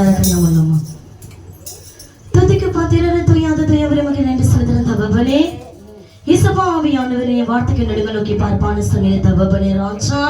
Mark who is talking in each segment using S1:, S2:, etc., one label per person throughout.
S1: எல்லாரும் கண்ணம் துதிக்கு பாத்திரரை துயாத துயவரை நன்றி செலுத்துகிற தகவலே இசப்பா வார்த்தைக்கு நடுவில் நோக்கி பார்ப்பான்னு சொன்னேன் தவபலே ராஜா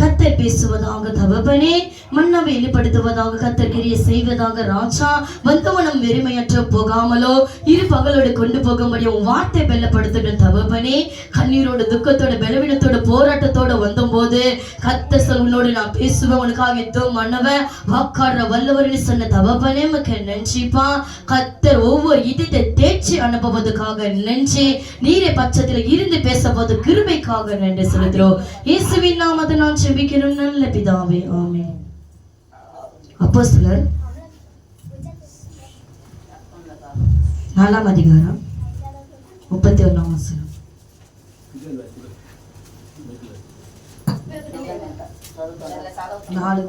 S1: கத்தர் பேசுவதாக தவபனே மன்ன வெளிப்படுத்துவதாக கத்தர் கிரிய செய்வதாக ராஜா வந்தவனம் வெறுமையற்ற போகாமலோ இரு பகலோடு கொண்டு போக முடியும் உன் வார்த்தை பெல்லப்படுத்துகிற தவபனே கண்ணீரோட துக்கத்தோட பலவீனத்தோட போராட்டத்தோட வந்தபோது கத்தர் சொல் உன்னோடு நான் பேசுவேன் உனக்காக எத்தோ மன்னவன் வாக்காடுற வல்லவர்னு சொன்ன தவபனே மக்க நினைச்சிப்பா கத்தர் ஒவ்வொரு இதயத்தை தேய்ச்சி அனுப்புவதற்காக நன்றி. நீரை பட்சத்தில் இருந்து பேசப்போது கிருபைக்காக நன்றி செலுத்துறோம் இயேசுவின் நாமத்தை நான் ஜெபிக்கிறோம் நல்ல பிதாவே ஆமே அப்போ சிலர் நாலாம் அதிகாரம் முப்பத்தி ஒன்றாம் வசனம் நாலு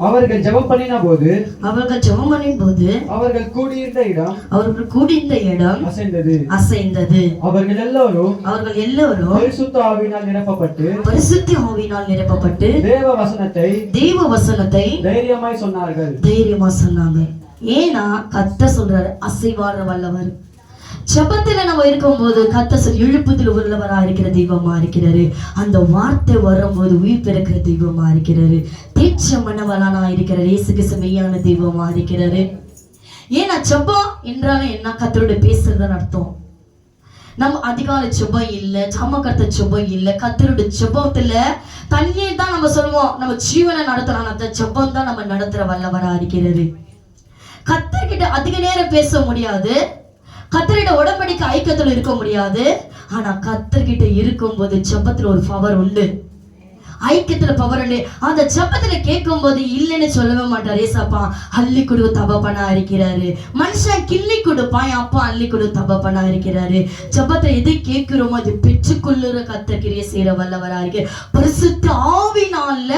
S2: அவர்கள் ஜெபம் பண்ணின போது
S1: அவர்கள் ஜெபம் பண்ணின் போது
S2: அவர்கள் கூடியிருந்த இடம்
S1: அவர்கள் கூடியிருந்த இடம்
S2: அசைந்தது.
S1: அசைந்தது.
S2: அவர்கள் எல்லோரும்
S1: அவர்கள் எல்லோரும்
S2: பரிசுத்த ஆவியினால் நிரப்பப்பட்டு
S1: பரிசுத்தி ஆவியினால் நிரப்பப்பட்டு
S2: தேவ வசனத்தை
S1: தெய்வ வசனத்தை
S2: தைரியமாய் சொன்னார்கள்.
S1: தைரியமா சொன்னாங்க. ஏன்னா கத்த சொல்றாரு அசைவார வல்லவர். ஜெபத்துல நம்ம இருக்கும்போது கத்த சொல் எழுப்புதல் உள்ளவரா இருக்கிற தெய்வமா இருக்கிறாரு. அந்த வார்த்தை வரும்போது உயிர் பிறக்கிற தெய்வமா இருக்கிறாரு. தீட்ச மன்னவரானா இருக்கிறார். இயேசுக்கு மெய்யான தெய்வமா இருக்கிறாரு. ஏன்னா ஜபம் என்றாலும் என்ன? கத்தரோட பேசுறதுன்னு அர்த்தம். நம்ம அதிகால ஜெபம் இல்ல சமக்கத்த சுபம் இல்ல கத்தருடைய சுபத்துல தண்ணீர் தான் நம்ம சொல்லுவோம். நம்ம ஜீவனை நடத்தலாம் அந்த ஜெபம் தான் நம்ம நடத்துற வல்லவரா இருக்கிறது கத்தர்கிட்ட அதிக நேரம் பேச முடியாது. கத்தரிட உடம்படிக்கு ஐக்கியத்துல இருக்க முடியாது. ஆனா கத்தர்கிட்ட இருக்கும்போது செப்பத்துல ஒரு பவர் உண்டு. ஐக்கியத்துல பவர் உண்டு. அந்த செப்பத்துல கேட்கும் போது இல்லைன்னு சொல்லவே மாட்டார். ஏசப்பா அள்ளி கொடு தபப்பனா இருக்கிறாரு. மனுஷன் கிள்ளி கொடுப்பான் என் அப்பா அள்ளி கொடு தபப்பனா இருக்கிறாரு. ஜெபத்தை எது கேட்கிறோமோ அது பெற்றுக்கொள்ளுற கத்தர்கிரிய செய்யற வல்லவரா இருக்கு. பரிசுத்த ஆவினால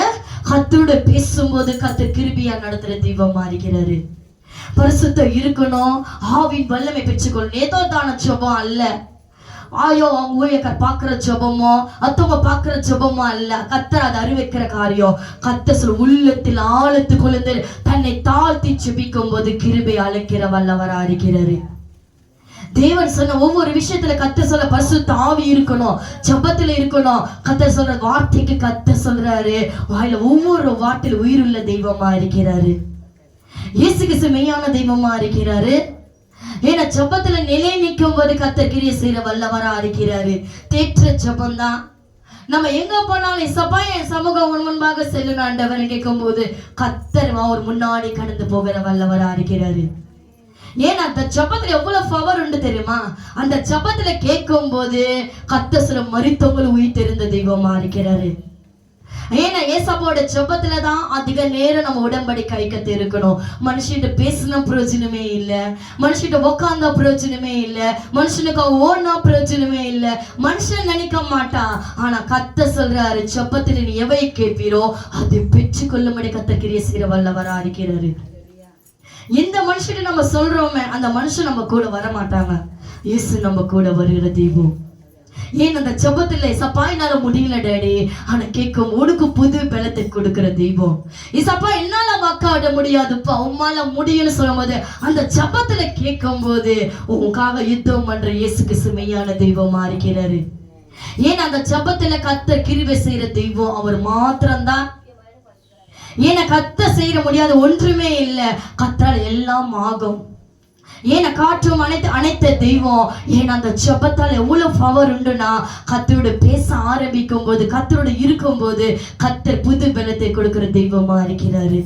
S1: கத்தோட பேசும்போது கத்த கிருபியா நடத்துற தெய்வமா இருக்கிறாரு. பரிசுத்தம் இருக்கணும். ஆவின் வல்லமை பெற்றுக்கொள்ளணும் ஏதோ தான ஜபம் அல்ல. ஆயோ அவங்க ஊழியக்கார் பார்க்குற ஜபமோ அத்தவங்க பார்க்குற ஜபமோ அல்ல. கத்தர் அதை அறிவிக்கிற காரியம். கத்த சொல் உள்ளத்தில் ஆழத்து கொழுந்து தன்னை தாழ்த்தி ஜபிக்கும் போது கிருபை அழைக்கிற வல்லவரா இருக்கிறாரு. தேவன் சொன்ன ஒவ்வொரு விஷயத்துல கத்த சொல்ல பசு ஆவி இருக்கணும். ஜெபத்துல இருக்கணும். கத்த சொல்ற வார்த்தைக்கு கத்த சொல்றாரு. வாயில ஒவ்வொரு வார்த்தையில் உயிருள்ள தெய்வமா இருக்கிறாரு. இயேசு கிறிஸ்து மெய்யான தெய்வமா இருக்கிறாரு. ஏன்னா ஜெபத்துல நிலை நிற்கும் போது கத்தர் செய்யற வல்லவரா இருக்கிறாரு. தேற்ற ஜபம்தான். நம்ம எங்க போனாலும் சபா என் சமூகம் உன் முன்பாக செல்லும் ஆண்டவர் கேட்கும் போது கத்தர் அவர் முன்னாடி கடந்து போகிற வல்லவரா இருக்கிறாரு. ஏன்னா அந்த ஜபத்துல எவ்வளவு பவர் உண்டு தெரியுமா? அந்த ஜபத்துல கேட்கும் போது கத்த சில மறித்தவங்களும் உயிர் தெரிந்த தெய்வமா இருக்கிறாரு. ஏன்னா ஏசப்பாவோட ஜபத்துல தான் அதிக நேரம் நம்ம உடம்படிக்கை ஐக்கத்து இருக்கணும். மனுஷன்கிட்ட பேசின பிரயோஜனமே இல்ல. மனுஷன்கிட்ட உக்காந்த பிரயோஜனமே இல்ல. மனுஷனுக்கு ஓடினா பிரயோஜனமே இல்ல. மனுஷன் நினைக்க மாட்டான். ஆனா கத்த சொல்றாரு ஜெபத்துல நீ எவை கேட்பீரோ அதை பெற்றுக்கொள்ளும்படி கத்த கிரிய செய்கிற வல்லவரா இருக்கிறாரு. எந்த மனுஷன் நம்ம சொல்றோமே அந்த மனுஷன் நம்ம கூட வர மாட்டாங்க இயேசு நம்ம கூட வருகிற தெய்வம் ஏன் அந்த ஜெபத்துல சப்பா என்னால முடியல டேடி? ஆனா கேட்கும் உனக்கு புது பலத்தை கொடுக்கிற தெய்வம். இசப்பா என்னால வாக்காட முடியாதுப்பா. உம்மால முடியும்னு சொல்லும்போது அந்த ஜெபத்துல கேட்கும் போது உனக்காக யுத்தம் பண்ற இயேசுக்கு சுமையான தெய்வமா இருக்கிறாரு. ஏன் அந்த ஜெபத்துல கத்த கிருவை செய்யற தெய்வம் அவர் மாத்திரம்தான்? ஏன்னா கத்த செய்ய முடியாத ஒன்றுமே இல்லை. கத்தால் எல்லாம் ஆகும். ஏன்னா காற்றும் அனைத்து அனைத்த தெய்வம்? ஏன்னா அந்த ஜபத்தால் எவ்வளவு பவர் உண்டுனா கத்தரோட பேச ஆரம்பிக்கும் போது கத்தரோட இருக்கும்போது கத்தர் புது பலத்தை கொடுக்கிற தெய்வமா இருக்கிறாரு.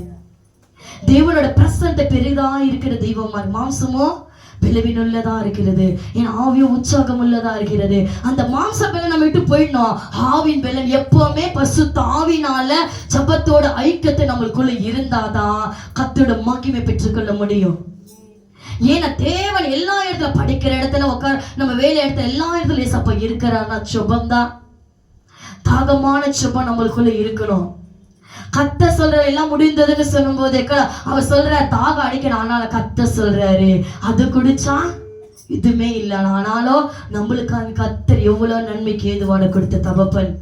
S1: தேவனோட பிரசனத்தை பெரிதா இருக்கிற தெய்வமா மாம்சமோ? பலவீனமுள்ளதா இருக்கிறது. என் ஆவியும் உற்சாகம் உள்ளதா இருக்கிறது. அந்த மாம்ச பலன் நம்ம விட்டு போயிடணும். ஆவின் பலன் எப்பவுமே பசுத்த ஆவினால ஜபத்தோட ஐக்கியத்தை நம்மளுக்குள்ள இருந்தாதான் கத்தோட மகிமை பெற்றுக்கொள்ள முடியும். ஏன்னா தேவன் எல்லா இடத்துல படிக்கிற இடத்துல உட்கார் நம்ம வேலை இடத்துல எல்லா இடத்துல ஏசப்பா இருக்கிறான்னா சுபம் தான் தாகமான சுபம் நம்மளுக்குள்ள இருக்கணும். கத்த சொல்ற எல்லாம் முடிந்ததுன்னு சொல்லும்போது க- அவர் சொல்ற தாகம் அடிக்கணும். ஆனால கத்த சொல்றாரு அது குடிச்சா? இதுமே இல்லை ஆனாலும் நம்மளுக்கு அந்த கத்தர் எவ்வளோ நன்மைக்கு ஏதுவான கொடுத்த தகப்பன்.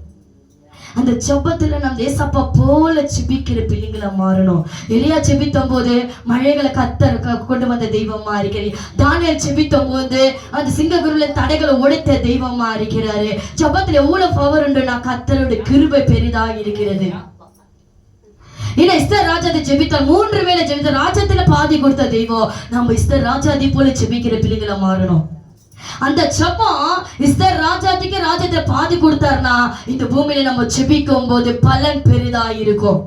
S1: அந்த ஜெபத்துல நம்ம ஏசப்பா போல ஜெபிக்கிற பிள்ளைங்களா மாறணும். எளியா ஜெபித்த போது மழைகளை கத்தர் க- கொண்டு வந்த தெய்வமா இருக்கிறது தானியல் ஜெபித்த போது அந்த சிங்ககுருல தடைகளை உடைத்த தெய்வமா இருக்கிறாரு. ஜபத்துல எவ்வளவு பவர் உண்டு? நான் கத்தரோட கிருபை பெரிதா இருக்கிறது. ஏன்னா இஸ்தர் ராஜாதி ஜெபித்தால் மூன்று வேளை ஜெபித்த ராஜ்யத்துல பாதி கொடுத்த தெய்வம். நம்ம இஸ்தர் ராஜாதி போல ஜெபிக்கிற பிள்ளைங்களை மாறணும். அந்த ஜெபம் இஸ்தர் ராஜாதிக்கு ராஜ்யத்தை பாதி கொடுத்தாருன்னா இந்த பூமியில நம்ம ஜெபிக்கும் போது பலன் பெரிதா இருக்கும்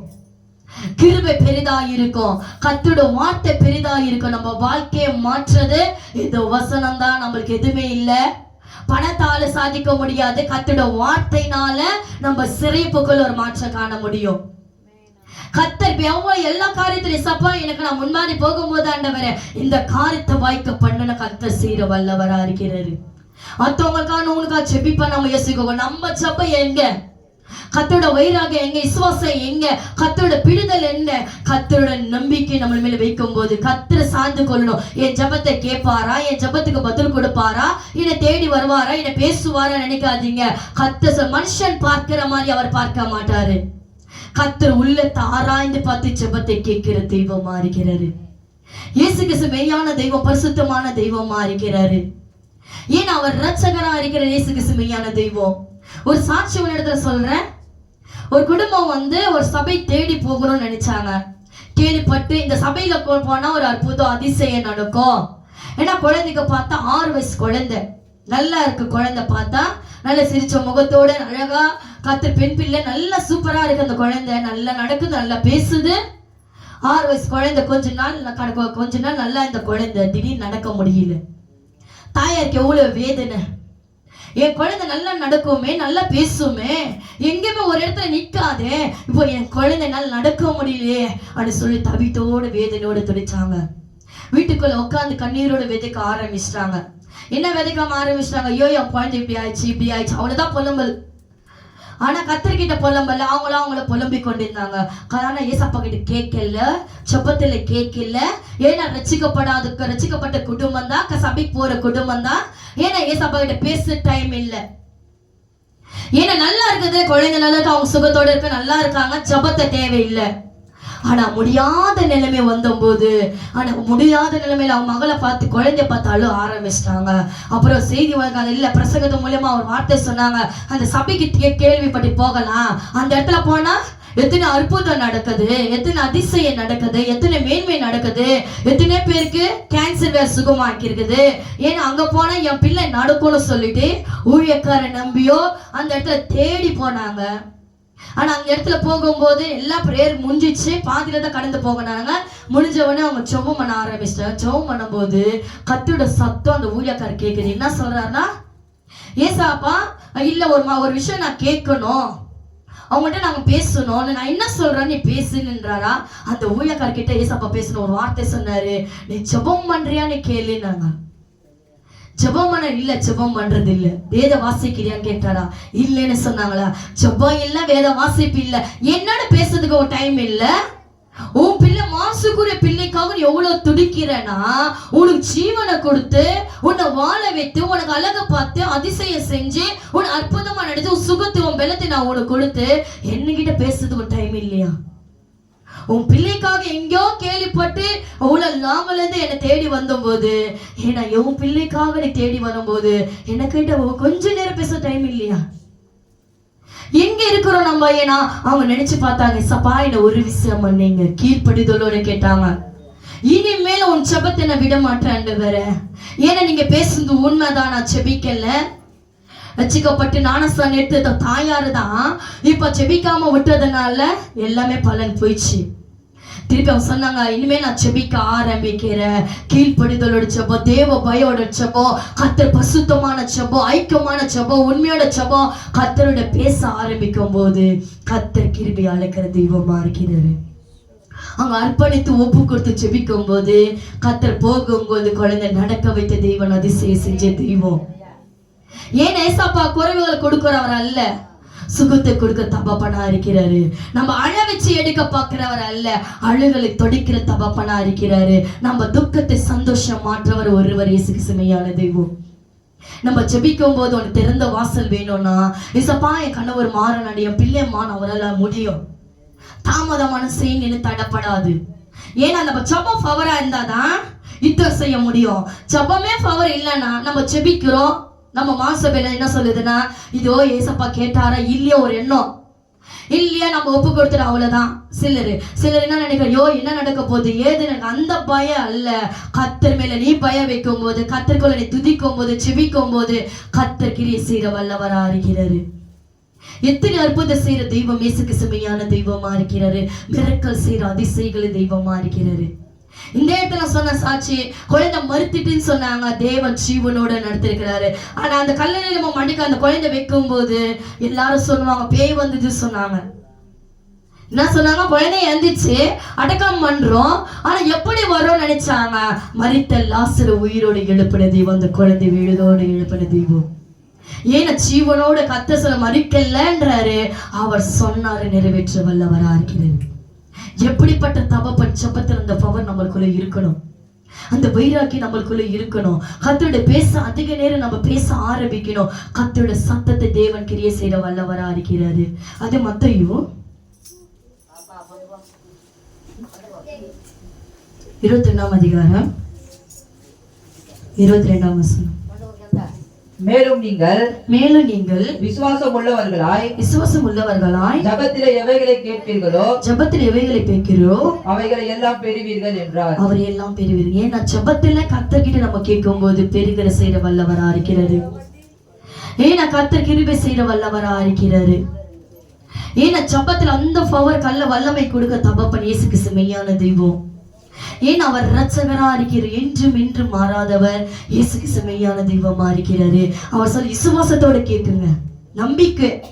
S1: கிருபை பெரிதா இருக்கும் கத்தோட வார்த்தை பெரிதா இருக்கும் நம்ம வாழ்க்கையை மாற்றுறது இந்த வசனம் தான் நம்மளுக்கு எதுவுமே இல்லை. பணத்தால சாதிக்க முடியாது. கத்தோட வார்த்தைனால நம்ம சிறைப்புக்குள்ள ஒரு மாற்றம் காண முடியும். கத்தர் இப்ப எல்லா காரியத்திலையும் சப்பா எனக்கு நான் முன்னாடி போகும்போது ஆண்டவரே இந்த காரியத்தை வாய்க்க பண்ணுன கத்தர் செய்யற வல்லவரா இருக்கிறாரு. மத்தவங்களுக்கான உனக்கா செபிப்பா நம்ம யோசிக்கோங்க. நம்ம சப்ப எங்க? கத்தோட வைராக எங்க? விசுவாசம் எங்க? கத்தோட பிடிதல் என்ன கத்தோட நம்பிக்கை நம்ம மேல வைக்கும் போது கத்திர சார்ந்து கொள்ளணும். என் ஜெபத்தை கேட்பாரா? என் ஜெபத்துக்கு பதில் கொடுப்பாரா? என்னை தேடி வருவாரா? என்னை பேசுவாரா நினைக்காதீங்க. கத்த மனுஷன் பார்க்கிற மாதிரி அவர் பார்க்க மாட்டாரு. கத்தர் உள்ளத்தை ஆராய்ந்து பார்த்து ஜெபத்தை கேட்கிற தெய்வமா இருக்கிறாரு இயேசு கிறிஸ்து மெய்யான தெய்வம் பரிசுத்தமான தெய்வமா இருக்கிறாரு ஏன் அவர் ரட்சகரா இருக்கிற இயேசு கிறிஸ்து மெய்யான தெய்வம்? ஒரு சாட்சி ஒரு இடத்துல சொல்றேன். ஒரு குடும்பம் வந்து ஒரு சபை தேடி போகணும்னு நினைச்சாங்க. கேள்விப்பட்டு இந்த சபையில போனா ஒரு அற்புதம் அதிசயம் நடக்கும். ஏன்னா குழந்தைக்கு பார்த்தா ஆறு வயசு குழந்தை. நல்லா இருக்கு குழந்தை பார்த்தா நல்ல சிரிச்ச முகத்தோட அழகா கத்து பெண் பிள்ளை நல்லா சூப்பரா இருக்கு அந்த குழந்தை. நல்லா நடக்குது நல்லா பேசுது. ஆறு வயசு குழந்தை கொஞ்ச நாள் கடக்க- கொஞ்ச நாள் நல்லா இந்த குழந்தை. திடீர்னு நடக்க முடியல. தாயாருக்கு எவ்வளவு வேதனை. என் குழந்தை நல்லா நடக்குமே நல்லா பேசுமே. எங்கேயுமே ஒரு இடத்துல நிக்காதே இப்போ என் குழந்தைனால நடக்க முடியலையே அப்படின்னு சொல்லி தவித்தோட வேதனையோட துடிச்சாங்க. வீட்டுக்குள்ள உட்காந்து கண்ணீரோட விதைக்க ஆரம்பிச்சிட்டாங்க. என்ன விதைக்காம ஆரம்பிச்சிட்டாங்க? ஐயோ என் குழந்தை இப்படி ஆயிடுச்சு இப்படி ஆயிடுச்சு. அவ்வளவுதான் புலம்பல். ஆனா கத்தர்கிட்ட புலம்பல. அவங்களும் அவங்கள புலம்பிக் கொண்டிருந்தாங்க. ஆனா ஏசப்பா கிட்ட கேட்கல. செப்பத்துல கேட்கல. ஏன்னா ரசிக்கப்படாத ரசிக்கப்பட்ட குடும்பம் தான். சபைக்கு போற குடும்பம் தான். ஏன்னா ஏசப்பா கிட்ட பேச டைம் இல்லை. ஏன்னா நல்லா இருக்குது குழந்தை நல்லா இருக்கு அவங்க சுகத்தோட இருக்க நல்லா இருக்காங்க. ஜபத்தை தேவையில்லை. ஆனா முடியாத நிலைமை வந்தபோது ஆனா முடியாத நிலைமையில அவங்க மகளை பார்த்து குழந்தைய பார்த்தாலும் ஆரம்பிச்சிட்டாங்க. அப்புறம் செய்தி வழங்காத இல்ல பிரசங்கத்து மூலியமா ஒரு வார்த்தை சொன்னாங்க. அந்த சபைக்கு கேள்விப்பட்டு போகலாம். அந்த இடத்துல போனா எத்தனை அற்புதம் நடக்குது எத்தனை அதிசயம் நடக்குது எத்தனை மேன்மை நடக்குது எத்தனை பேருக்கு கேன்சர் வேற சுகமாக்கி இருக்குது ஏன்னா அங்க போனா என் பிள்ளை நடக்கும்னு சொல்லிட்டு ஊழியக்காரன் நம்பியோ அந்த இடத்துல தேடி போனாங்க. ஆனா அந்த இடத்துல போகும்போது எல்லா ப்ரேயர் முடிஞ்சிச்சு. பாதியில தான் கடந்து போகினாங்க முடிஞ்ச உடனே அவங்க ஜெபம் பண்ண ஆரம்பிச்சிட்டாங்க. ஜெபம் பண்ணும்போது கத்தோட சத்தம் அந்த ஊழியக்காரர் கேட்குது என்ன சொல்றாருன்னா ஏசாப்பா இல்ல ஒரு ஒரு விஷயம் நான் கேட்கணும். அவங்கள்ட்ட நாங்க பேசணும் நான் என்ன சொல்கிறேன்னு நீ பேசுன்றாரா அந்த ஊழியக்கார்கிட்ட ஏசாப்பா பேசணும் ஒரு வார்த்தை சொன்னாரு. நீ ஜெபம் பண்றியான்னு கேளுன்னாங்க. ஜெபம் பண்ண இல்ல ஜெபம் பண்றது இல்ல வேத வாசிக்கிறியான்னு கேட்டாரா இல்லைன்னு சொன்னாங்களா? ஜெபம் இல்ல வேத வாசிப்பு இல்ல. என்னன்னு பேசுறதுக்கு ஒரு டைம் இல்ல. உன் பிள்ளை மாசுக்குரிய பிள்ளைக்காக நீ எவ்வளவு துடிக்கிறனா உனக்கு ஜீவனை கொடுத்து உன்னை வாழ வைத்து உனக்கு அழக பார்த்து அதிசயம் செஞ்சு உன் அற்புதமா நடிச்சு உன் சுகத்துவம் பலத்தை நான் உனக்கு கொடுத்து என்னகிட்ட பேசுறதுக்கு ஒரு டைம் இல்லையா? உன் பிள்ளைக்காக எங்கேயோ கேள்விப்பட்டு ஊழல் நாமல இருந்து என்னை தேடி வந்தபோது ஏன்னா உன் பிள்ளைக்காக நீ தேடி வரும்போது எனக்கிட்ட கொஞ்ச நேரம் பேச டைம் இல்லையா? எங்க இருக்கிறோம் நம்ம ஏன்னா அவங்க நினைச்சு பார்த்தாங்க சப்பா என்ன ஒரு விஷயம் பண்ணீங்க கீழ்ப்படிதலோட கேட்டாங்க. இனிமேல் உன் செபத்தை நான் விட மாட்டேன் வேற ஏன்னா நீங்க பேசுறது உண்மைதான் நான் செபிக்கல. ரச்சிக்கப்பட்டு நானஸ்தான் எடுத்த தாயாரு தான் இப்ப செபிக்காம விட்டதுனால எல்லாமே பலன் போயிடுச்சு. திருப்பி அவங்க சொன்னாங்க இனிமே நான் செபிக்க ஆரம்பிக்கிறேன். கீழ்ப்படிதலோட செபம் தேவ பயோட செபம் கத்தர் பசுத்தமான செபம் ஐக்கியமான செபம் உண்மையோட செபம் கத்தரோட பேச ஆரம்பிக்கும் போது கத்தர் கிருபி அழைக்கிற தெய்வமா இருக்கிறாரு. அவங்க அர்ப்பணித்து ஒப்பு கொடுத்து செபிக்கும் போது கத்தர் போகும்போது குழந்தை நடக்க வைத்த தெய்வம் அதிசயம் செஞ்ச தெய்வம். ஏன் ஏசாப்பா குறைவுகளை கொடுக்கிறவர் அல்ல? சுகத்தை கொடுக்க தபப்பனா இருக்கிறாரு. நம்ம அழ வச்சு எடுக்க பார்க்கிறவர் அல்ல அழுகளை தொடிக்கிற தபப்பனா இருக்கிறாரு. நம்ம துக்கத்தை சந்தோஷம் மாற்றவர் ஒருவர் இயேசு கிசுமையான தெய்வம். நம்ம ஜெபிக்கும் போது ஒன்று திறந்த வாசல் வேணும்னா இசப்பா என் கணவர் மாறனடியும் என் பிள்ளைமான் அவரால் முடியும். தாமதமான செய்யுன்னு தடப்படாது. ஏன்னா நம்ம ஜபம் பவரா இருந்தாதான் யுத்தம் செய்ய முடியும். ஜபமே பவர் இல்லைன்னா நம்ம ஜெபிக்கிறோம் நம்ம மாசபேல என்ன சொல்லுதுன்னா இதோ ஏசப்பா கேட்டாரா? இல்லையோ ஒரு எண்ணம். இல்லையா நம்ம ஒப்பு கொடுத்துட்டு அவ்வளவுதான். சிலர் சிலர் என்ன நினைக்கிற யோ என்ன நடக்க போகுது? ஏது எனக்கு அந்த பயம் அல்ல. கத்தர் மேல நீ பயம் வைக்கும் போது கத்தர்குள்ள நீ துதிக்கும் போது செபிக்கும் போது கத்தர் கிரியை செய்கிற வல்லவரா இருக்கிறாரு. எத்தனை அற்புத செய்யற தெய்வம் இயேசுக்கு செம்மையான தெய்வமா இருக்கிறாரு. மிரக்கல் செய்யற அதிசயங்களை தெய்வமா இருக்கிறாரு. இந்த இடத்துல சொன்ன சாட்சி குழந்தை மறுத்துட்டுன்னு சொன்னாங்க. தேவன் ஜீவனோட நடத்திருக்கிறாரு. ஆனா அந்த கல்லணை நம்ம மடிக்க அந்த குழந்தை வைக்கும் போது எல்லாரும் சொல்லுவாங்க பேய் வந்தது சொன்னாங்க. என்ன சொன்னாங்க? குழந்தை எந்திரிச்சு அடக்கம் பண்றோம். ஆனா எப்படி வரும்னு நினைச்சாங்க? மறித்த லாசர உயிரோடு எழுப்பின தெய்வம் அந்த குழந்தை விழுதோடு எழுப்பின தெய்வம். ஏன்னா ஜீவனோட கத்த சொல்ல மறிக்கலன்றாரு? அவர் சொன்னாரு நிறைவேற்ற வல்லவரா இருக்கிறார் எப்படிப்பட்ட தவ ஜபத்தில் அந்த பவர் நம்மளுக்குள்ள இருக்கணும்? அந்த வைராக்கி நம்மளுக்குள்ள இருக்கணும். கத்தோட பேச அதிக நேரம் நம்ம பேச ஆரம்பிக்கணும். கத்தோட சத்தத்தை தேவன் கிரிய செய்யற வல்லவரா இருக்கிறாரு. அது மத்தையும் இருபத்தி ரெண்டாம் அதிகாரம். இருபத்தி ரெண்டாம் வசனம்.
S3: மேலும் நீங்கள்
S1: மேலும் நீங்கள்
S3: விசுவாசம் உள்ளவர்களாய்
S1: விசுவாசம் உள்ளவர்களாய்
S3: ஜபத்திலே எவைகளை கேட்பீர்களோ
S1: ஜபத்தில் எவைகளை பேக்கிறோ
S3: அவைகளை எல்லாம் பெறுவீர்கள் என்றார்.
S1: அவரை எல்லாம் பெறுவீர்கள் ஏன்னா ஜபத்துல கத்தர்கிட்ட நம்ம கேட்கும் போது பெருகிற செய்யற வல்லவரா இருக்கிறாரு? ஏன்னா கத்தர் கிருபை செய்யற வல்லவரா இருக்கிறாரு? ஏன்னா ஜபத்துல அந்த பவர் கல்ல வல்லமை கொடுக்க தபப்பன் இயேசுக்கு செம்மையான தெய்வம்? ஏன் அவர் ரட்சகரா இருக்கிறார்? என்றும் என்றும் மாறாதவர் இயேசுக்கு செம்மையான தெய்வமாக இருக்கிறாரு. அவர் சொல்லி விசுவாசத்தோட கேட்குங்க. நம்பிக்கை.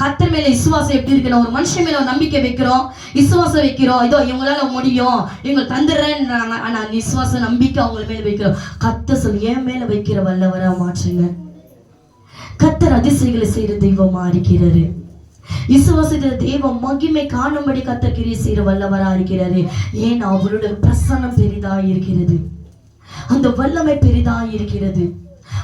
S1: கத்தர் மேல விசுவாசம் எப்படி இருக்குன்னா ஒரு மனுஷன் மேல ஒரு நம்பிக்கை வைக்கிறோம் விசுவாசம் வைக்கிறோம். இதோ இவங்களால முடியும். இவங்க தந்துடுறேன்றாங்க ஆனா விசுவாசம் நம்பிக்கை அவங்க மேல வைக்கிறோம். கத்த சொல்லி என் மேல வைக்கிற வல்லவரா மாற்றுங்க. கத்தர் அதிசயங்களை செய்யற தெய்வமா இருக்கிறாரு. விசுவாசத்துல தேவ மகிமை காணும்படி கத்தர் கிரியை செய்யற வல்லவரா இருக்கிறாரு. ஏன்? அவருடைய பிரசன்னம் பெரிதா இருக்கிறது. அந்த வல்லமை பெரிதா இருக்கிறது.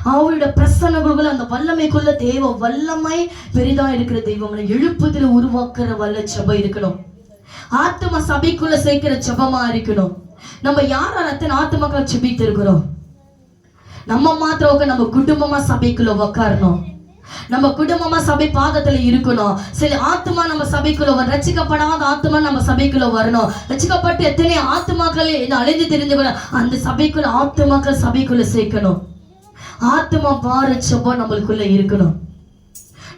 S1: அவருடைய பிரசன்னங்களுக்குள்ள அந்த வல்லமைக்குள்ள தேவ வல்லமை பெரிதா இருக்கிற தெய்வம் எழுப்புதல உருவாக்குற வல்ல சபை இருக்கணும். ஆத்ம சபைக்குள்ள சேர்க்கிற சபமா இருக்கணும். நம்ம யார் அத்தனை ஆத்மாக்களை செபித்து இருக்கிறோம் நம்ம மாத்திரம் நம்ம குடும்பமா சபைக்குள்ள உக்காரணும். நம்ம குடும்பமா சபை பாதத்துல இருக்கணும். சரி ஆத்மா நம்ம சபைக்குள்ள வரும் ரச்சிக்கப்படாத ஆத்மா நம்ம சபைக்குள்ள வரணும். ரச்சிக்கப்பட்டு எத்தனை ஆத்மாக்கள் இந்த அழிந்து தெரிஞ்சுக்கணும் அந்த சபைக்குள்ள ஆத்மாக்கள் சபைக்குள்ள சேர்க்கணும். ஆத்மா பாரட்சப்போ நம்மளுக்குள்ள இருக்கணும்.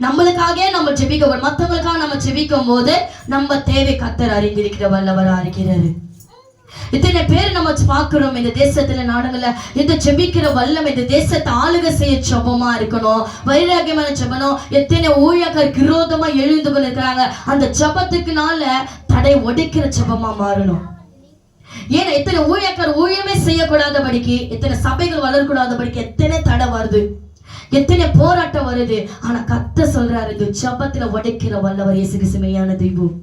S1: நம்மளுக்காக நம்ம ஜெபிக்க மற்றவங்களுக்காக நம்ம ஜெபிக்கும் போது நம்ம தேவை கத்தர் அறிந்திருக்கிற வல்லவராக இருக்கிறாரு. இத்தனை பேர் நம்ம பார்க்கிறோம் இந்த தேசத்துல நாடுகள்ல. இந்த ஜெபிக்கிற வல்லம் இந்த தேசத்தை ஆளுக செய்ய ஜபமா இருக்கணும். வைராகியமான ஜபனம் எத்தனை ஊழியக்கார் விரோதமா எழுந்து கொண்டிருக்கிறாங்க. அந்த ஜபத்துக்குனால தடை உடைக்கிற ஜபமா மாறணும். ஏன்னா இத்தனை ஊழியக்கார் ஊழியமே செய்யக்கூடாதபடிக்கு இத்தனை சபைகள் வளரக்கூடாதபடிக்கு எத்தனை தடை வருது. எத்தனை போராட்டம் வருது. ஆனா கத்த சொல்றாரு இந்த ஜபத்துல உடைக்கிற வல்லவர் இயேசுக்கு செமையான தெய்வம்.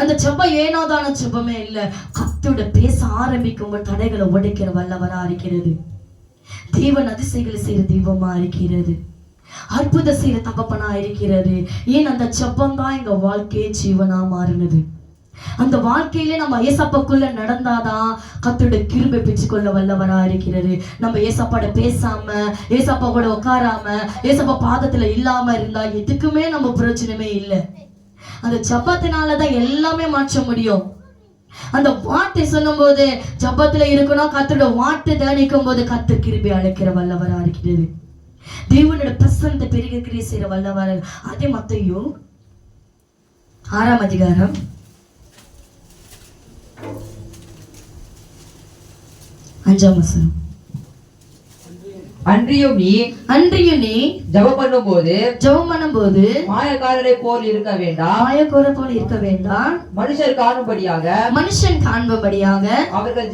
S1: அந்த ஜெபம் ஏனோதான ஜபமே இல்ல. கத்தோட பேச ஆரம்பிக்கும் போது தடைகளை உடைக்கிற வல்லவரா இருக்கிறது. தேவன் அதிசயங்களை செய்யற தெய்வமா இருக்கிறது. அற்புத செய்யற தகப்பனா இருக்கிறது. ஏன் அந்த ஜெபம் தான் எங்க வாழ்க்கையே ஜீவனா மாறினது? அந்த வாழ்க்கையில நம்ம ஏசப்பாக்குள்ள நடந்தாதான் கத்தோட கிருபை பெற்றுக்கொள்ள வல்லவரா இருக்கிறது. நம்ம ஏசப்பாட பேசாம ஏசப்பா கூட உட்காராம ஏசப்பா பாதத்துல இல்லாம இருந்தா எதுக்குமே நம்ம பிரயோஜனமே இல்லை. அந்த ஜபத்தினாலதான் எல்லாமே மாற்ற முடியும். அந்த வார்த்தை சொல்லும்போது ஜபத்துல இருக்கணும் கத்தோட வார்த்தை தியானிக்கும் போது கத்து கிருபி அழைக்கிற வல்லவரா இருக்கிறது தேவனோட பிரசந்த பெருக கிரியை செய்யற வல்லவர அதே மத்தையும் ஆறாம் அதிகாரம். அஞ்சாம் வசனம்.
S3: அன்றியும் நீ
S1: அன்றியும் நீ
S3: ஜபம் பண்ணும்போது
S1: ஜெபம் பண்ணும்போது
S3: மாயக்காரரை போல் இருக்க வேண்டாம்.
S1: மாயக்கோர போல இருக்க வேண்டாம்.
S3: மனுஷர் காணும்படியாக
S1: மனுஷன் காண்பபடியாக
S3: அவர்கள்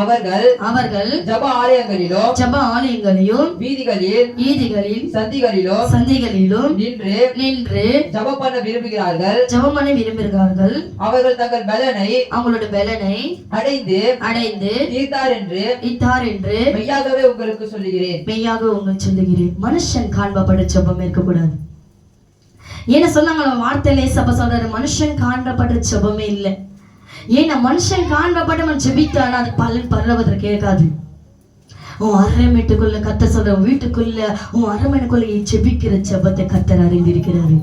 S3: அவர்கள்
S1: அவர்கள்
S3: ஜப ஆலயங்களிலும்
S1: ஜப ஆலயங்களையும்
S3: வீதிகளில்
S1: வீதிகளில்
S3: சந்திகளிலும்
S1: சந்தைகளிலும்
S3: நின்று
S1: நின்று
S3: ஜப பண்ண விரும்புகிறார்கள்.
S1: ஜெபம் பண்ண விரும்புகிறார்கள்.
S3: அவர்கள் தங்கள் பலனை
S1: அவங்களோட பலனை
S3: அடைந்து
S1: அடைந்து
S3: தீர்த்தார் என்று
S1: இத்தார் என்று
S3: மெய்யாகவே உங்களுக்கு சொல்லுகிறேன்.
S1: மெய்யாக உங்கள் சொல்லுகிறேன். மனுஷன் காண்பப்பட ஜெபம் இருக்கக்கூடாது. ஏன்னா சொன்னாங்க வார்த்தையிலே சபை சொல்றாரு மனுஷன் காண்பப்பட்ட ஜெபமே இல்லை. ஏன்னா மனுஷன் காண்பப்பட்டு அவன் ஜெபித்தானா அது பலன் பரவதற்கு கேட்காது. உன் அரமேட்டுக்குள்ள கத்த சொல்ற வீட்டுக்குள்ள உன் அரண்மனைக்குள்ள நீ ஜெபிக்கிற ஜெபத்தை கத்தர் அறிந்திருக்கிறாரு.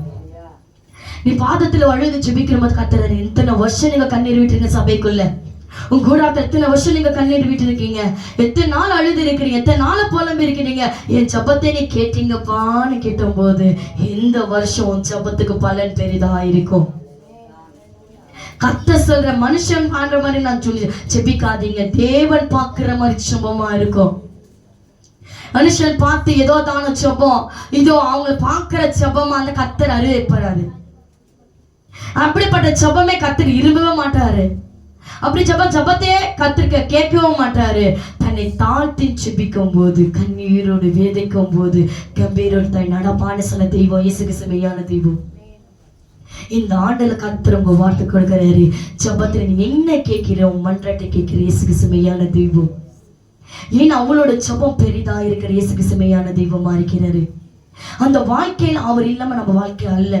S1: நீ பாதத்துல அழுது ஜெபிக்கிற போது கத்துறாரு எத்தனை வருஷம் நீங்க கண்ணீர் விட்டுருங்க சபைக்குள்ள. உன் கூடாத்த எத்தனை வருஷம் நீங்க கண்ணீர் விட்டு இருக்கீங்க எத்தனை நாள் அழுது இருக்கிறீங்க எத்தனை நாள் புலம்பி இருக்கிறீங்க. என் ஜபத்தை நீ கேட்டீங்கப்பான்னு கேட்டபோது இந்த வருஷம் உன் ஜபத்துக்கு பலன் பெரிதா இருக்கும். கத்த சொல்ற மனுஷன் பாடுற மாதிரி நான் சொல்லி செபிக்காதீங்க தேவன் பார்க்கிற மாதிரி சுபமா இருக்கும். மனுஷன் பார்த்து ஏதோ தான செபம் இதோ அவங்க பார்க்கிற செபமா அந்த கத்தர் அறிவிப்பாரு. அப்படிப்பட்ட செபமே கத்தர் விரும்பவே மாட்டாரு. அப்படி ஜப ஜபத்தையே கத்திருக்க கேட்கவும் மாட்டாரு. தன்னை தாழ்த்தி செபிக்கும் போது கண்ணீரோடு வேதிக்கும் போது கம்பீரோடு தன் நடப்பான சில தெய்வம் இயேசுக்கு கிறிஸ்துவையான தெய்வம். இந்த ஆண்டில் கத்திர உங்க வார்த்தை கொடுக்கிறாரு. ஜெபத்துல நீ என்ன கேட்கிற? உன் மன்றாட்டை கேட்கிற இயேசு கிசுமையான தெய்வம். ஏன் அவளோட ஜெபம் பெரிதா இருக்கிற இயேசு கிசுமையான தெய்வமா இருக்கிறாரு? அந்த வாழ்க்கையில் அவர் இல்லாம நம்ம வாழ்க்கை அல்ல.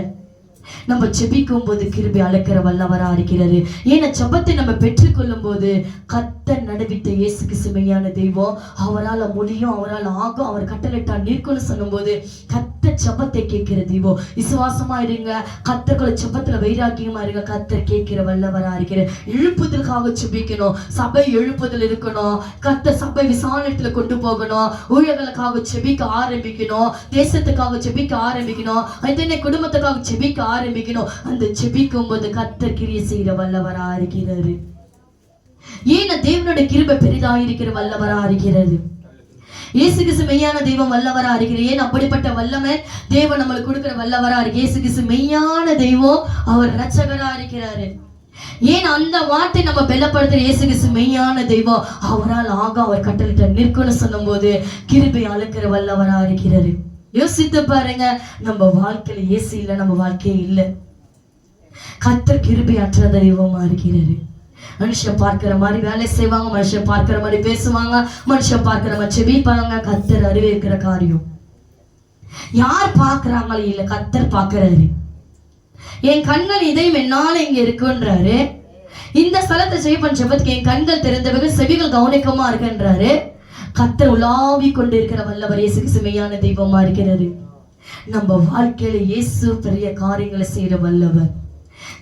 S1: நம்ம ஜெபிக்கும் போது கிருபி அழைக்கிற வல்லவரா இருக்கிறாரு. ஏன்னா ஜெபத்தை நம்ம பெற்றுக்கொள்ளும் போது கத்த நடுவித்த இயேசுக்கு சுமையான தெய்வம் அவரால் முடியும் அவரால் ஆகும் அவர் கட்டளைட்டா நிற்கும்னு சொல்லும்போது கத்த ஜபத்தை கேட்கிற தீவோ விசுவாசமா இருங்க. கத்தர்களை ஜபத்துல வைராக்கியமா இருங்க. கத்தர் கேட்கிற வல்லவரா இருக்கிற எழுப்புதலுக்காக ஜெபிக்கணும். சபை எழுப்புதல் இருக்கணும். கத்த சபை விசாலத்துல கொண்டு போகணும். ஊழியர்களுக்காக ஜெபிக்க ஆரம்பிக்கணும். தேசத்துக்காக ஜெபிக்க ஆரம்பிக்கணும். அதனை குடும்பத்துக்காக ஜெபிக்க ஆரம்பிக்கணும். அந்த ஜெபிக்கும் போது கத்தர் கிரிய செய்யற வல்லவரா இருக்கிறாரு. ஏன்னா தேவனுடைய கிருபை பெரிதா இருக்கிற வல்லவரா இருக்கிறது? இயேசு கிசு மெய்யான தெய்வம் வல்லவரா இருக்கிறேன் ஏன் அப்படிப்பட்ட வல்லமை தேவன் நம்மளுக்கு கொடுக்கிற வல்லவரா இருக்கு. இயேசு கிசு மெய்யான தெய்வம் அவர் ரச்சகரா இருக்கிறாரு. ஏன் அந்த வார்த்தை நம்ம பெல்லப்படுத்துற இயேசு கிறிஸ்து மெய்யான தெய்வம்? அவரால் ஆக அவர் கட்டளிட்ட நிற்கணும்னு சொல்லும்போது கிருபை அழுக்கிற வல்லவரா இருக்கிறாரு. யோசித்து பாருங்க நம்ம வாழ்க்கையில இயேசு இல்லை நம்ம வாழ்க்கையே இல்லை. கத்தர் கிருபை அற்ற தெய்வமா இருக்கிறாரு. மனுஷன் பார்க்கிற மாதிரி வேலை செய்வாங்க மனுஷன் பார்க்கிற மாதிரி பேசுவாங்க மனுஷன் பார்க்கிற மாதிரி செபிப்பாங்க. கத்தர் அறிவிக்கிற காரியம். யார் பார்க்கறாங்களோ இல்ல கத்தர் பார்க்கறாரு. என் கண்கள் இதையும் என்னால இங்க இருக்குன்றாரு. இந்த ஸ்தலத்தை செய்ய பண்ண என் கண்கள் பிறகு செவிகள் கவனிக்கமா இருக்குன்றாரு. கத்தர் உலாவி கொண்டிருக்கிற வல்லவர் இயேசுக்கு சுமையான தெய்வமா இருக்கிறாரு. நம்ம வாழ்க்கையில இயேசு பெரிய காரியங்களை செய்யற வல்லவர்.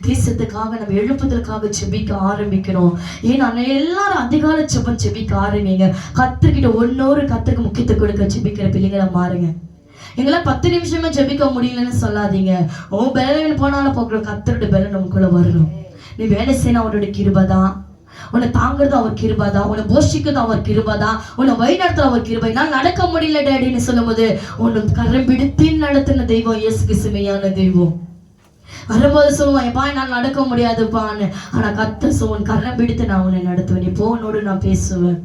S1: தேசத்துக்காக நம்ம எழுப்புதலுக்காக செபிக்க ஆரம்பிக்கணும் ஏன்னா எல்லாரும் அதிகால செபம் செபிக்க ஆரம்பிங்க. கத்துக்கிட்ட ஒன்னொரு கத்துக்கு முக்கியத்துவம் கொடுக்க செபிக்கிற பிள்ளைகளை மாறுங்க. எங்களால் பத்து நிமிஷமே ஜெபிக்க முடியலன்னு சொல்லாதீங்க. உன் பலன் போனாலும் போகிற கத்தரோட பலன் நமக்குள்ள வரணும். நீ வேலை செய்யணும் அவரோட கிருபை தான். உன்னை தாங்குறது அவர் கிருபை தான். உன்னை போஷிக்கிறது அவர் கிருபை தான். உன்னை வழிநடத்துற அவர் கிருபை. நான் நடக்க முடியல டேடின்னு சொல்லும்போது உன்னை கரம் பிடித்து நடத்தின தெய்வம் இயேசு கிசுமையான தெய்வம். வரும்போது சொல்லுவான் எப்பா நான் நடக்க முடியாதுப்பான்னு. ஆனா கத்த சோன் கரை பிடித்து நான் உன்னை நடத்துவேன். நீ போனோடு நான் பேசுவேன்.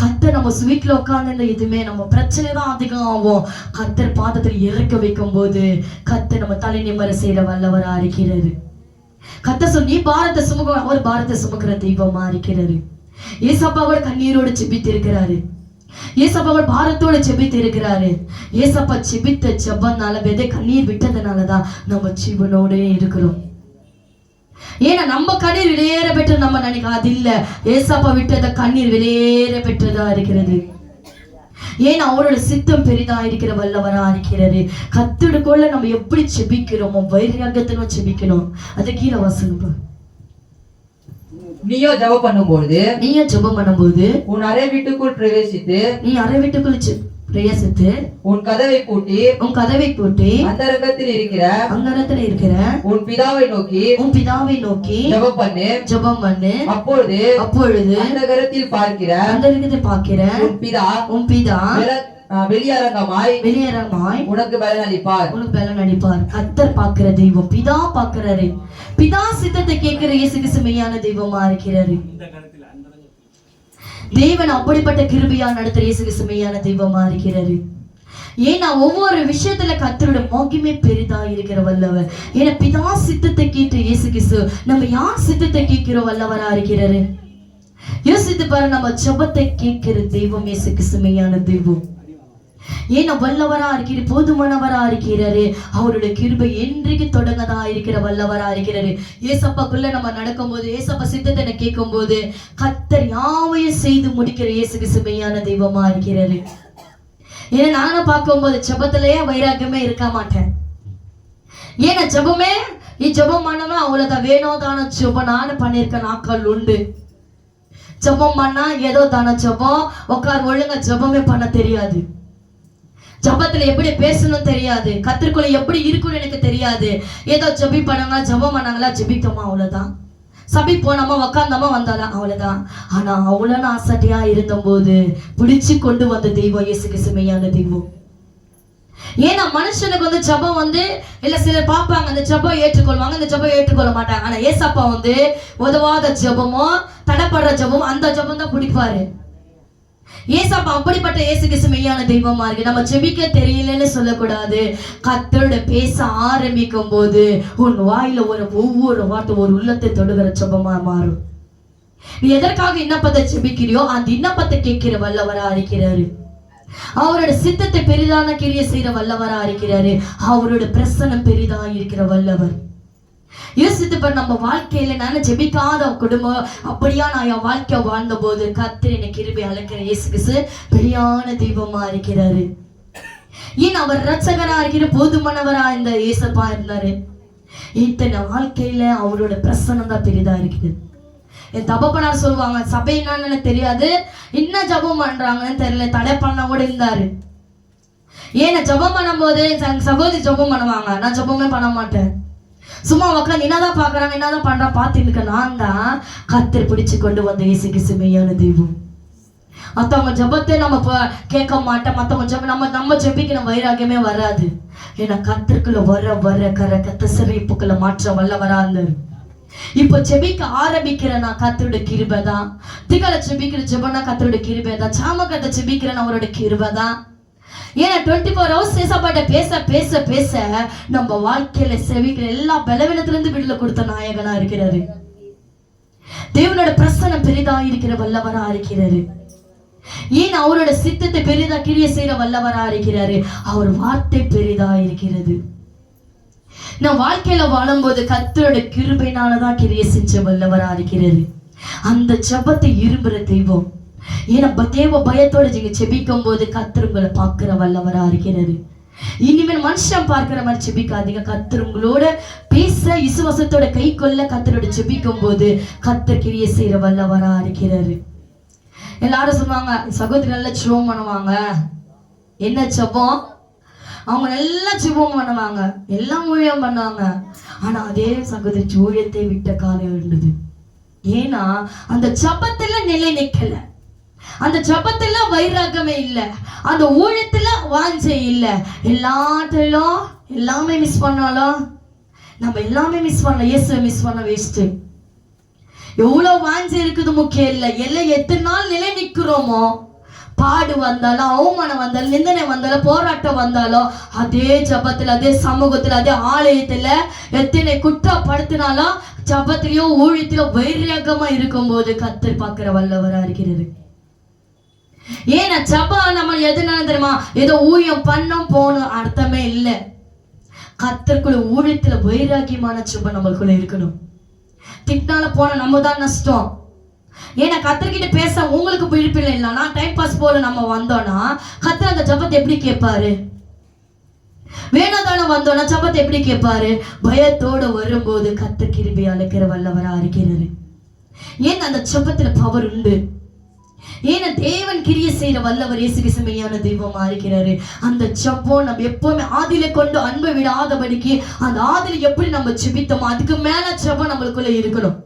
S1: கத்தர் நம்ம ஸ்வீட்ல உட்கார்ந்து எதுவுமே நம்ம பிரச்சனை தான் அதிகம் ஆகும். கத்தர் பாதத்தில் இறக்க வைக்கும் போது கத்தர் நம்ம தலை நிம்மரை செய்யற வல்லவரா இருக்கிறாரு. கத்த சொல் நீ பாரத்தை சுமக்க அவர் பாரத்தை சுமக்கிற தெய்வமா இருக்கிறாரு. கூட கண்ணீரோடு செபித்து இருக்கிறாரு ஏசப்பாவோட பாரத்தோட செபித்து இருக்கிறாரு. ஏசப்பா செபித்த செவ்வனால விதை கண்ணீர் விட்டதுனாலதான் நம்ம ஜீவனோட இருக்கிறோம். ஏன்னா நம்ம கண்ணீர் வெளியேற பெற்றது நம்ம நினைக்க அது இல்ல. ஏசப்பா விட்டத கண்ணீர் வெளியேற பெற்றதா இருக்கிறது. ஏன் அவரோட சித்தம் பெரிதா இருக்கிற வல்லவரா இருக்கிறது. கத்தடுக்குள்ள நம்ம எப்படி செபிக்கிறோமோ வைராகத்தனும் செபிக்கணும் அது கீழே வாசகம்
S3: நீயோ ஜெப பண்ணும்போது
S1: நீயே ஜெபம் பண்ணும்போது
S3: உன் அறை வீட்டுக்குள் பிரவேசித்து
S1: நீ அறை வீட்டுக்குள்ள செ- பிரயாசித்து
S3: உன் கதவை பூட்டி
S1: உன் கதவை போட்டு
S3: அந்தரங்கத்தில் இருக்கிற
S1: அங்கரத்துல இருக்கிற
S3: உன் பிதாவை நோக்கி
S1: உன் பிதாவை நோக்கி
S3: ஜெபம் பண்ணு.
S1: ஜெபம் பண்ணு.
S3: அப்பொழுது
S1: அப்பொழுது
S3: அந்தரங்கத்தில் பார்க்கிற
S1: அந்த இருக்கிறத பார்க்கிற
S3: உன் பிதா
S1: உன் பிதா
S3: வெளியரங்கமாய்
S1: வெளியேறமாய்
S3: உனக்கு பலன் அளிப்பார்
S1: உனக்கு பலன் அடிப்பார் கத்தர் பார்க்கிற தெய்வம் பிதா பார்க்கிறாரு பிதா சித்தத்தை கேட்கிற இயேசு கிறிஸ்து மெய்யான தெய்வமா இருக்கிறாரு. தேவன் அப்படிப்பட்ட கிருபையா நடத்துற இயேசு கிறிஸ்து மெய்யான தெய்வமா இருக்கிறாரு. ஏன்னா ஒவ்வொரு விஷயத்துல கத்தரோட மகிமை பெரிதா இருக்கிற வல்லவர்? ஏன்னா பிதா சித்தத்தை கேட்டு இயேசு கிறிஸ்து நம்ம யார் சித்தத்தை கேட்கிற வல்லவரா இருக்கிறாரு? யோசித்து பாரு நம்ம ஜெபத்தை கேட்கிற தெய்வம் இயேசு கிறிஸ்து மெய்யான தெய்வம். ஏன்னா வல்லவரா இருக்கிற போதுமானவரா இருக்கிறாரு அவருடைய கிருபை என்றைக்கு தொடங்கதா இருக்கிற வல்லவரா இருக்கிறாரு ஏசப்பாக்குள்ள நம்ம நடக்கும்போது ஏசப்பா சித்தத்தை கேட்கும் போது கத்தர் யாவையும் செய்து முடிக்கிற இயேசுக்கு சுமையான தெய்வமா இருக்கிறாரு ஏன்னா நானும் பார்க்கும்போது ஜபத்திலேயே வைராக்கியமே இருக்க மாட்டேன். ஏன்னா ஜெபமே நீ ஜெபம் பண்ணணும் அவ்வளோதான் வேணும் தானே ஜெபம் நானும் பண்ணியிருக்கேன். நாட்கள் உண்டு. ஜெபம் பண்ணா ஏதோ தானே ஜெபம். உட்கார் ஒழுங்கா ஜெபமே பண்ண தெரியாது. ஜபத்துல எப்படி பேசணும் தெரியாது. கத்திற்குள்ள எப்படி இருக்கும்னு எனக்கு தெரியாது. ஏதோ ஜெபி பண்ணாங்களா ஜெபம் பண்ணாங்களா ஜபித்தோமா அவ்வளவுதான். சபை போனோமா உக்காந்தோமா வந்தாளா அவ்வளவுதான். ஆனா அவ்வளவு ஆசட்டியா இருந்தபோது பிடிச்சு கொண்டு வந்த தெய்வம் இயேசு கிசுமையான தெய்வம். ஏன்னா மனுஷனுக்கு வந்து ஜெபம் வந்து இல்ல சிலர் பார்ப்பாங்க அந்த ஜெபம் ஏற்றுக்கொள்வாங்க அந்த ஜெபம் ஏற்றுக்கொள்ள மாட்டாங்க. ஆனா ஏசப்பா வந்து உதவாத ஜபமோ தடைப்படுற ஜெபம் அந்த ஜெபம் தான் பிடிப்பாரு. ஏசப்பா அப்படிப்பட்ட ஏசு கிறிஸ்து மெய்யான தெய்வமா இருக்கு. நம்ம செபிக்க தெரியலன்னு சொல்லக்கூடாது. கத்தரோட பேச ஆரம்பிக்கும் போது உன் வாயில ஒரு ஒவ்வொரு வார்த்தை ஒரு உள்ளத்தை தொடுகிற ஜெபமா மாறும். நீ எதற்காக விண்ணப்பத்தை செபிக்கிறியோ அந்த விண்ணப்பத்தை கேட்கிற வல்லவரா இருக்கிறாரு. அவரோட சித்தத்தை பெரிதான கிரிய செய்யற வல்லவரா இருக்கிறாரு. அவரோட பிரசனம் பெரிதா இருக்கிற வல்லவர். யோசித்து பாரு நம்ம வாழ்க்கையில நான் ஜெபிக்காத குடும்பம் அப்படியா நான் என் வாழ்க்கை வாழ்ந்த போது கத்திர என்னை கிருபை அழைக்கிற இயேசு பெரியான தெய்வமா இருக்கிறாரு. ஏன் அவர் ரட்சகரா இருக்கிற போதுமானவரா இந்த இயேசப்பா இருந்தாரு? இத்தனை வாழ்க்கையில அவரோட பிரசனம் தான் பெரிதா இருக்குது. என் தகப்பனார் சொல்லுவாங்க சபை என்னன்னு தெரியாது. என்ன ஜபம் பண்றாங்கன்னு தெரியல தடை பண்ண கூட இருந்தாரு. ஏன் நான் ஜபம் பண்ணும்போது சகோதரி ஜபம் பண்ணுவாங்க நான் ஜபமே பண்ண மாட்டேன். சும்மா உட்காந்து என்னதான் பாக்குறாங்க என்னதான் பண்றா பார்த்துட்டு நான் தான் கத்தர் பிடிச்சு கொண்டு வந்த இயேசுக்கு கிசுமையான தெய்வம். மற்றவங்க ஜபத்தை நம்ம கேட்க மாட்டோம். மற்றவங்க ஜப நம்ம நம்ம ஜெபிக்கிற வைராகியமே வராது. ஏன்னா கத்திற்குள்ள வர வர கர கத்த சிறைப்புக்குள்ள மாற்ற வல்ல வராது இப்போ செபிக்க ஆரம்பிக்கிற நான் கத்தோட கிருபை தான் திகளை ஜெபிக்கிற ஜெபனா கத்தோட கிருபை தான் சாமக்கத்தை ஜெபிக்கிறேன் அவரோட கிருபை தான் ஏன்னா டுவெண்ட்டி ஃபோர் ஹவர்ஸ் ஏசப்பாட்ட பேச பேச பேச நம்ம வாழ்க்கையில செவிக்கிற எல்லா பலவீனத்திலிருந்து விடுதலை கொடுத்த நாயகனா இருக்கிறாரு. தேவனோட பிரசனம் பெரிதா இருக்கிற வல்லவரா இருக்கிறாரு. ஏன் அவரோட சித்தத்தை பெரிதா கிரிய செய்யற வல்லவரா இருக்கிறாரு? அவர் வார்த்தை பெரிதா இருக்கிறது. நான் வாழ்க்கையில வாழும்போது கத்தரோட கிருபைனாலதான் கிரிய செஞ்ச வல்லவரா இருக்கிறாரு. அந்த ஜபத்தை இரும்புற தெய்வம். ஏன்னா தேவ பயத்தோட நீங்க செபிக்கும் போது கத்தர் உங்களை பார்க்கிற வல்லவரா இருக்கிறாரு. இனிமேல் மனுஷன் பார்க்கிற மாதிரி செபிக்காதீங்க கத்தர் உங்களோட பேச விசுவாசத்தோட கை கொள்ள கத்தரோட செபிக்கும் போது கத்தர் கிரிய செய்யற வல்லவரா இருக்கிறாரு. எல்லாரும் சொல்லுவாங்க சகோதரி நல்லா சிவம் பண்ணுவாங்க. என்ன செபம் அவங்க நல்லா சிவம் பண்ணுவாங்க. எல்லாம் ஊழியம் பண்ணுவாங்க. ஆனா அதே சகோதரி ஊழியத்தை விட்ட காலம் இருந்தது. ஏன்னா அந்த சபத்துல நிலை நிக்கலை. அந்த ஜபத்துல வைராகமே இல்ல. அந்த ஊழத்துல வாஞ்சை இல்ல. எல்லாத்திலும் எல்லாமே மிஸ் பண்ணாலும் நம்ம எல்லாமே மிஸ் பண்ண இயேசுவை மிஸ் பண்ண வேஸ்ட்டு எவ்வளவு வாஞ்சி இருக்குது முக்கியம் இல்லை. எல்லாம் எத்தனை நாள் நிலை நிக்கிறோமோ பாடு வந்தாலும் அவமானம் வந்தாலும் நிந்தனை வந்தாலும் போராட்டம் வந்தாலும் அதே ஜபத்துல அதே சமூகத்துல அதே ஆலயத்துல எத்தனை குற்றப்படுத்தினாலும் ஜபத்திலயோ ஊழியத்திலோ இருக்கும் இருக்கும்போது கத்தர் பார்க்குற வல்லவரா இருக்கிறது ஏன்னா ஜபா நம்ம எதுனாலும் தெரியுமா? ஏதோ ஊழியம் பண்ணோம் போகணும் அர்த்தமே இல்லை. கத்தர்க்குள்ள ஊழியத்துல வைராக்கியமான ஜபம் நம்மளுக்குள்ள இருக்கணும். திட்டினால போன நம்ம தான் நஷ்டம். ஏன்னா கத்தர்கிட்ட பேச உங்களுக்கு விழிப்பில்லை இல்லைனா டைம் பாஸ் போல நம்ம வந்தோம்னா கத்தர் அந்த ஜபத்தை எப்படி கேட்பாரு? வேணாதானே வந்தோம்னா ஜபத்தை எப்படி கேட்பாரு? பயத்தோட வரும்போது கத்தர் கிருபி அழைக்கிற வல்லவரா இருக்கிறாரு ஏன் அந்த ஜபத்துல பவர் உண்டு. ஏன்னா தேவன் கிரிய செய்யற வல்லவர் இயேசு கிசுமையான தெய்வமா இருக்கிறாரு. அந்த ஜப்பம் நம்ம எப்பவுமே ஆதியில கொண்டு அன்பை விடாதபடிக்கு அந்த ஆதியில எப்படி நம்ம ஜெபித்தோமோ அதுக்கு மேல ஜபம் நம்மளுக்குள்ள இருக்கணும்.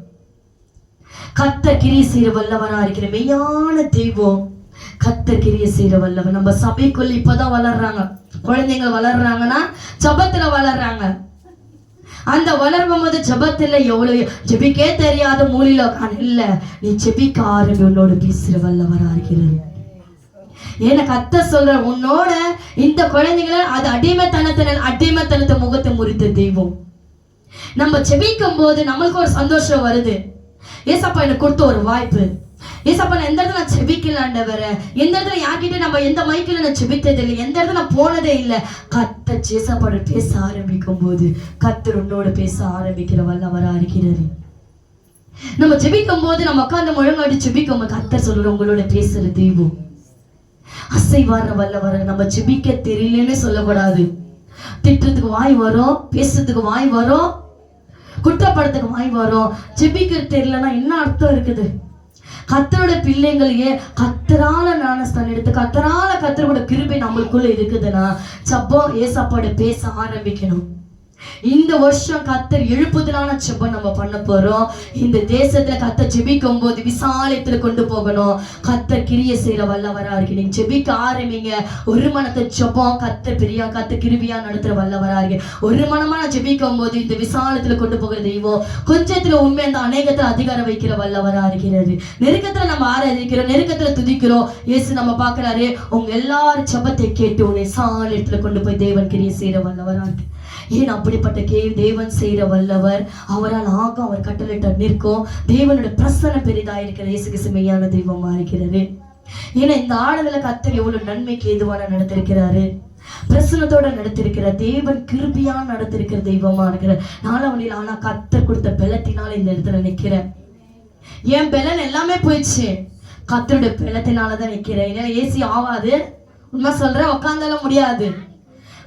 S1: கத்த கிரிய செய்யற வல்லவரா இருக்கிற மெய்யான தெய்வம் கத்த கிரிய செய்யற வல்லவர். நம்ம சபைக்குள்ள இப்பதான் வளர்றாங்க. குழந்தைங்க வளர்றாங்கன்னா ஜபத்துல வளர்றாங்க. அந்த வளரும் போது ஜபத்தில் எவ்வளோ ஜெபிக்கே தெரியாத மூலில உட்காந்து இல்லை நீ ஜெபிக்க ஆரம்பி உன்னோட பேசுகிற வல்லவரா இருக்கிறது எனக்கு கத்த சொல்ற உன்னோட இந்த குழந்தைங்கள அது அடிமைத்தனத்தை அடிமைத்தனத்தை முகத்தை முறித்த தெய்வம். நம்ம செபிக்கும் போது நம்மளுக்கு ஒரு சந்தோஷம் வருது. ஏசப்பா எனக்கு கொடுத்த ஒரு வாய்ப்பு. ஏசப்பா எந்த இடத்துல நான் செபிக்கலாண்டவர எந்த இடத்துல யார்கிட்ட நம்ம எந்த மைக்கில் நான் செபித்தது இல்லை எந்த இடத்துல நான் போனதே இல்லை? கத்த சேசப்பாடு பேச ஆரம்பிக்கும் போது கத்தர் உன்னோட பேச ஆரம்பிக்கிற வல்லவராக இருக்கிறது நம்ம ஜெபிக்கும் போது நம்ம உட்காந்து முழங்காடி ஜெபிக்கும் போது கத்தர் சொல்ற உங்களோட பேசுற தெய்வம். அசைவார வல்லவர நம்ம ஜெபிக்க தெரியலன்னு சொல்லக்கூடாது. திட்டுறதுக்கு வாய் வரும் பேசுறதுக்கு வாய் வரும் குற்றப்படுறதுக்கு வாய் வரும். ஜெபிக்க தெரியலன்னா என்ன அர்த்தம் இருக்குது? கத்தரோட பிள்ளைங்களையே கத்தரால ஞானஸ்தானம் எடுத்து கத்தரால கத்தரோட கிருபை நம்மளுக்குள்ள இருக்குதுன்னா சப்போ ஏசப்பாடு பேச ஆரம்பிக்கணும். இந்த வருஷம் கத்தர் எழுப்புதலான செப்பம் நம்ம பண்ண போறோம். இந்த தேசத்துல கத்த ஜெபிக்கும் போது விசாலயத்துல கொண்டு போகணும். கத்தர் கிரிய செய்யற வல்லவரா இருக்கு நீங்க ஜெபிக்க ஆரம்பிங்க. ஒரு மனத்தை ஜெபம் கத்த பெரியா கத்த கிருபியா நடத்துற வல்லவரா இருக்கு ஒரு மனமா நான் ஜெபிக்கும் போது இந்த விசாலத்துல கொண்டு போகிற தெய்வம் கொஞ்சத்துல உண்மை அந்த அநேகத்துல அதிகாரம் வைக்கிற வல்லவரா இருக்கிறது. நெருக்கத்துல நம்ம ஆராதிக்கிறோம். நெருக்கத்துல துதிக்கிறோம். இயேசு நம்ம பாக்குறாரு உங்க எல்லாரும் செப்பத்தை கேட்டு உன்னை சாலத்துல கொண்டு போய் தேவன் கிரிய செய்யற வல்லவரா இருக்கு ஏன் அப்படிப்பட்ட கே தேவன் செய்கிற வல்லவர்? அவரால் ஆக அவர் கட்டளிட்ட நிற்கும். தேவனோட பிரசன பெரிதாக இருக்கிற இயேசு கிறிஸ்து தெய்வமாக தெய்வமா இருக்கிறது. ஏன்னா இந்த ஆடுதல கத்தர் எவ்வளவு நன்மைக்கு எதுவான நடத்திருக்கிறாரு. பிரசனத்தோட நடத்திருக்கிற தேவன் கிருபியா நடத்திருக்கிற தெய்வமா இருக்கிற. நாளவழியில் ஆனா கத்தர் கொடுத்த பலத்தினால இந்த இடத்துல நிக்கிறேன் என் பலன் எல்லாமே போயிடுச்சு. கத்தருடைய பலத்தினாலதான் நிக்கிறேன் ஏன்னா ஏசி ஆகாது உண்மை சொல்றேன் உட்காந்தாலும் முடியாது.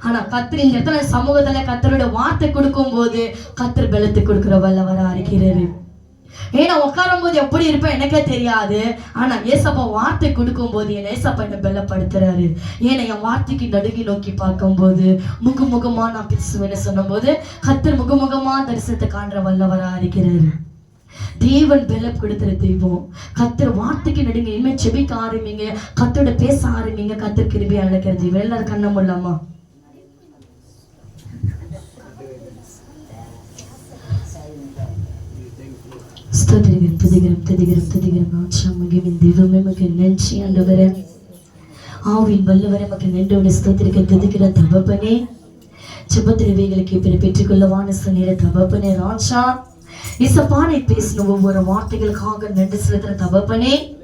S1: ஆனா கத்திர இந்த இடத்துல சமூகத்துல கத்தரோட வார்த்தை கொடுக்கும் போது கத்தர் பலத்தை கொடுக்கிற வல்லவரா இருக்கிறாரு. ஏன்னா உட்காரும் போது எப்படி இருப்பேன் எனக்கே தெரியாது. ஆனா ஏசப்பா வார்த்தை கொடுக்கும் போது என் ஏசப்பா என்ன பெல்லப்படுத்துறாரு ஏன்னா என் வார்த்தைக்கு நடுங்கி நோக்கி பார்க்கும்போது முகமுகமா நான் பேசுவேன்னு போது கத்தர் முகமுகமா தரிசனத்தை காண்ற வல்லவரா இருக்கிறாரு. தேவன் பலம் கொடுத்துற தெய்வம். கத்தர் வார்த்தைக்கு நடுங்க இனிமே செபிக்க ஆரம்பிங்க. கத்தோட பேச ஆரம்பிங்க. கத்தர் கிருபி அழைக்கிற தெய்வம். எல்லாரும் கண்ண முடியலாமா ஸ்தோத்திரிக்கிறோம் துதிக்கிறோம் துதிக்கிறோம் துதிக்கிறோம் ஆச்சா மகிமின் தெய்வமே மக்கு நன்றி ஆண்டவரே. ஆவின் வல்லவரை மக்கு நன்றோட ஸ்தோத்திரிக்க துதிக்கிற தகப்பனே. சுபத்திரவைகளுக்கு இப்படி பெற்றுக்கொள்ளவான சொன்னிற தகப்பனே ராஜா. இசப்பானை பேசின ஒவ்வொரு வார்த்தைகளுக்காக நன்றி செலுத்துற தகப்பனே.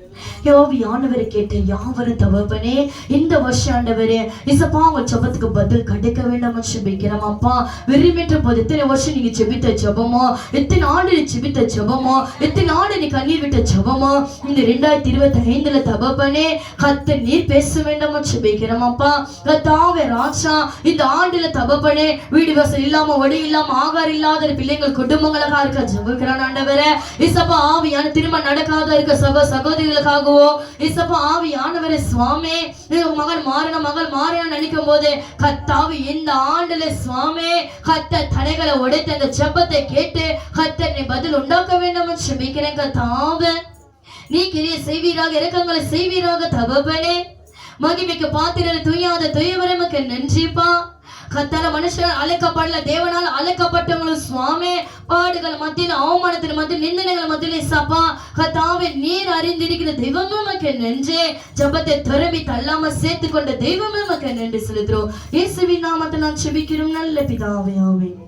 S1: யோவி ஆண்டவரை கேட்ட யாவரும் தகப்பனே இந்த வருஷம் ஆண்டவரே இசப்பா உங்க ஜபத்துக்கு பதில் கிடைக்க வேண்டாம் ஜெபிக்கிறோம் அப்பா. விரும்பிட்ட போது இத்தனை வருஷம் நீங்க ஜெபித்த ஜபமோ? எத்தனை ஆண்டு நீ ஜெபித்த ஜபமோ? எத்தனை ஆண்டு நீ கண்ணீர் விட்ட ஜபமோ? இந்த ரெண்டாயிரத்தி இருபத்தி ஐந்துல தகப்பனே கத்த நீர் பேச வேண்டாம் ஜெபிக்கிறோம் அப்பா. கத்தாவே ராஜா இந்த ஆண்டுல தகப்பனே வீடு வசல் இல்லாம ஒடி இல்லாம ஆகார் இல்லாத பிள்ளைங்கள் குடும்பங்களுக்காக இருக்க ஜபிக்கிறான் ஆண்டவரே. இசப்பா ஆவியான திரும்ப நடக்காத இருக்க சகோ சகோதரிகளுக்காகவோ இசப்பா ஆவியானவரே சுவாமே. உங்க மகன் மாறின மகள் மாறின நினைக்கும் போது கத்தாவி இந்த ஆண்டுல சுவாமே கத்த தடைகளை உடைத்து அந்த செப்பத்தை கேட்டு கத்தனை நீ பதில் உண்டாக்க வேண்டும் சுமிக்கிறேன் கத்தாவ. நீ கிரிய செய்வீராக இறக்கங்களை செய்வீராக தகப்பனே. மகிமைக்கு பாத்திரரை துய்யாத துயவரமுக்கு நன்றிப்பா. கத்தால மனுஷன் அழைக்கப்படல. தேவனால் அழைக்கப்பட்டவங்களும் சுவாமி பாடுகள் மத்தியில் அவமானத்தின் மத்தியில் நிந்தனைகள் மத்தியில் சபா கத்தாவே நீர் அறிந்திருக்கிற தெய்வமே நமக்கு நன்றே. ஜபத்தை துறவி தள்ளாம சேர்த்து கொண்ட தெய்வமே நமக்கு நன்றி செலுத்துறோம் இயேசுவின் நாமத்தை நான் செபிக்கிறோம். நல்ல பிதாவே ஆமென்.